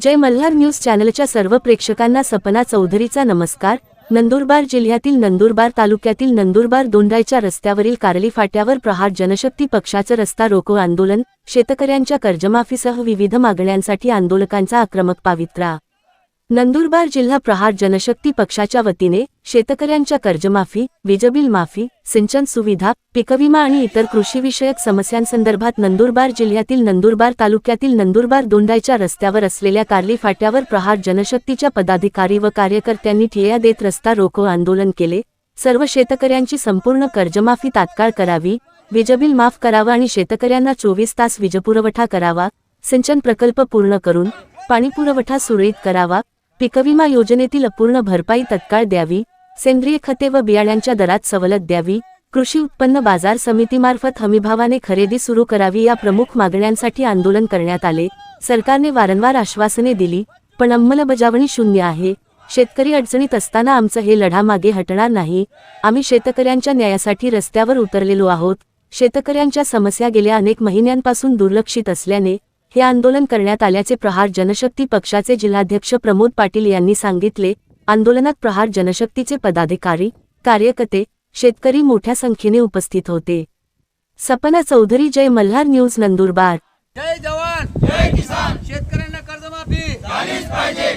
जय Malhar news चॅनलच्या सर्व प्रेक्षकांना सपना चौधरीचा नमस्कार. नंदुरबार जिल्ह्यातील नंदुरबार तालुक्यातील नंदुरबार दोंडायच्या रस्त्यावरील कारली फाट्यावर प्रहार जनशक्ती पक्षाचं रस्ता रोको आंदोलन. शेतकऱ्यांच्या कर्जमाफीसह विविध मागण्यांसाठी आंदोलकांचा आक्रमक पावित्रा नंदुरबार जिल्हा प्रहार जनशक्ती पक्षाच्या वतीने शेतकऱ्यांच्या कर्जमाफी वीजबिल माफी सिंचन सुविधा पिकविमा आणि इतर कृषीविषयक समस्यांसंदर्भात नंदुरबार जिल्ह्यातील नंदुरबार तालुक्यातील नंदुरबार दोंडाईच्या रस्त्यावर असलेल्या कार्ली फाट्यावर प्रहार जनशक्तीच्या पदाधिकारी व कार्यकर्त्यांनी ठिय्या देत रस्ता रोको आंदोलन केले. सर्व शेतकऱ्यांची संपूर्ण कर्जमाफी तात्काळ करावी वीजबिल माफ करावं आणि शेतकऱ्यांना चोवीस तास वीजपुरवठा करावा सिंचन प्रकल्प पूर्ण करून पाणीपुरवठा सुरळीत करावा पिकविमा योजनेतील अपूर्ण भरपाई तत्काळ द्यावी सेंद्रिय खते व बियाण्यांच्या दरात सवलत द्यावी कृषी उत्पन्न बाजार समितीमार्फत हमीभावाने खरेदी सुरू करावी या प्रमुख मागण्यांसाठी आंदोलन करण्यात आले. सरकारने वारंवार आश्वासने दिली पण अंमलबजावणी शून्य आहे. शेतकरी अडचणीत असताना आमचं हे लढा मागे हटणार नाही. आम्ही शेतकऱ्यांच्या न्यायासाठी रस्त्यावर उतरलेलो आहोत. शेतकऱ्यांच्या समस्या गेल्या अनेक महिन्यांपासून दुर्लक्षित असल्याने हे आंदोलन करण्यात आल्याचे प्रहार जनशक्ती पक्षाचे जिल्हाध्यक्ष प्रमोद पाटील यांनी सांगितले. आंदोलनात प्रहार जनशक्तीचे पदाधिकारी कार्यकर्ते शेतकरी मोठ्या संख्येने उपस्थित होते. सपना चौधरी जय मल्हार न्यूज नंदुरबार. जय जवान जय किसान. शेतकऱ्यांना कर्जमाफी. झालीच पाहिजे.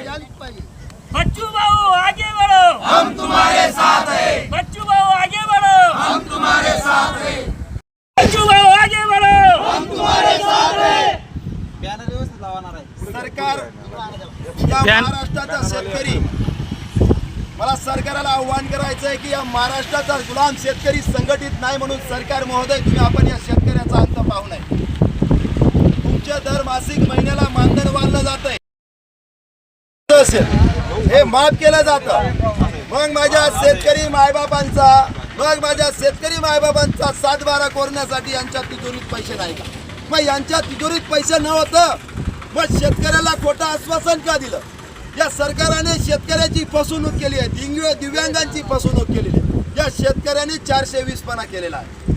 बच्चू भाऊ आगे बढ़ो. हम तुम्हारे साथ हैं. बच्चू भाऊ आगे बढ़ो. हम तुम्हारे साथ हैं बच्चू भाऊ आगे बढ़ो हम सरकार या महाराष्ट्राचा शेतकरी. मला सरकारला आव्हान करायचं आहे की या महाराष्ट्राचा गुलाम शेतकरी संघटित नाही म्हणून सरकार महोदय तुम्ही आपण या शेतकऱ्याचा अंत पाहू नये. तुमच्या दर मासिक महिन्याला मानधन वाढलं जात आहे हे माफ केलं जातं. मग माझ्या शेतकरी मायबापांचा मग माझ्या शेतकरी मायबापांचा सातबारा कोरण्यासाठी यांच्या तिजोरीत पैसे नाही का? मग यांच्या तिजोरीत पैसे न होतं मग शेतकऱ्याला खोटं आश्वासन का दिलं? या सरकारने शेतकऱ्याची फसवणूक केली आहे दिव्य दिव्यांगांची फसवणूक केलेली आहे. या शेतकऱ्यांनी चारशे वीसपणा केलेला आहे.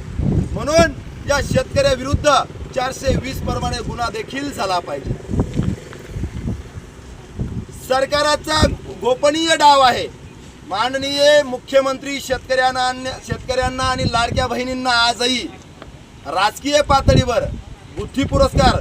म्हणून या शेतकऱ्याविरुद्ध चारशे वीस प्रमाणे गुन्हा देखील झाला पाहिजे. सरकाराचा गोपनीय डाव आहे. माननीय मुख्यमंत्री शेतकऱ्यांना शेतकऱ्यांना आणि लाडक्या बहिणींना आजही राजकीय पातळीवर बुद्धी पुरस्कार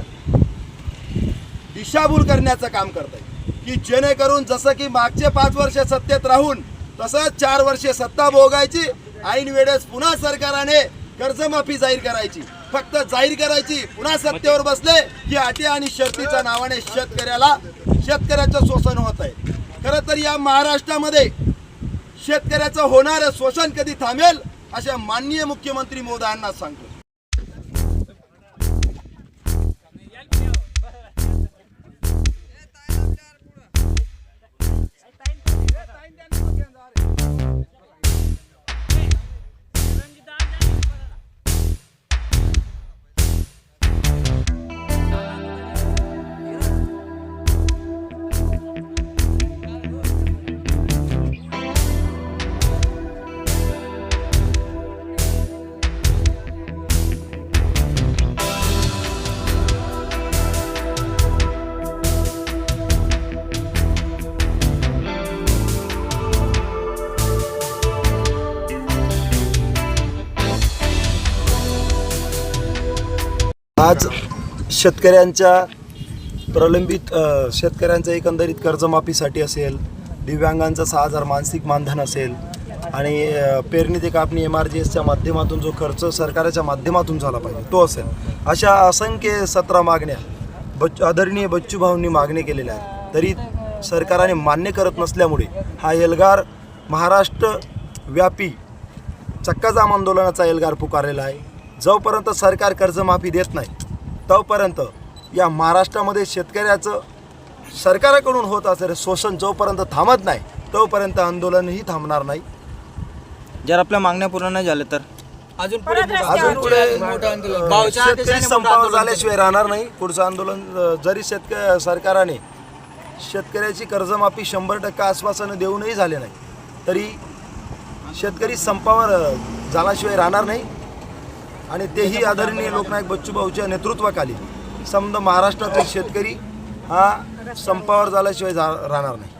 दिशाभूल करण्याचं काम करत आहे की जेणेकरून जसं की मागचे पाच वर्ष सत्तेत राहून तसंच चार वर्षे सत्ता भोगायची ऐन वेळेस पुन्हा सरकारने कर्जमाफी जाहीर करायची. फक्त जाहीर करायची पुन्हा सत्तेवर बसले की अटी आणि शर्तीच्या नावाने शेतकऱ्याला शेतकऱ्याचं शोषण होत आहे. खरं तर या महाराष्ट्रामध्ये शेतकऱ्याचं होणारं शोषण कधी थांबेल अशा माननीय मुख्यमंत्री मोदयांना सांगतो. आज शेतकऱ्यांच्या प्रलंबित शेतकऱ्यांच्या एकंदरीत कर्जमाफीसाठी असेल दिव्यांगांचं सहा हजार मानसिक मानधन असेल आणि पेरणी ते कापणी एम आर जी एसच्या माध्यमातून जो खर्च सरकारच्या माध्यमातून झाला पाहिजे तो असेल. अशा असंख्य सतरा मागण्या बच्चू आदरणीय बच्चूभाऊंनी मागणी केलेल्या आहेत. तरी सरकारने मान्य करत नसल्यामुळे हा एल्गार महाराष्ट्र व्यापी चक्काजाम आंदोलनाचा एल्गार पुकारलेला आहे. जोपर्यंत सरकार कर्जमाफी देत नाही तोपर्यंत या महाराष्ट्रामध्ये शेतकऱ्याचं सरकारकडून होत असलेलं शोषण जोपर्यंत थांबत नाही तोपर्यंत आंदोलनही थांबणार नाही. जर आपल्या मागण्या पूर्ण नाही झाल्या तर? अजून पुढे अ, शेतकरी संपावर झाल्याशिवाय राहणार नाही. पुढचं आंदोलन जरी शेतक सरकारने शेतकऱ्याची कर्जमाफी शंभर टक्के आश्वासनं देऊनही झाले नाही तरी शेतकरी संपावर झाल्याशिवाय राहणार नाही. आणि तेही आदरणीय लोकनायक बच्चूभाऊच्या नेतृत्वाखाली. समज महाराष्ट्रातील शेतकरी हा संपावर झाल्याशिवाय जा राहणार नाही.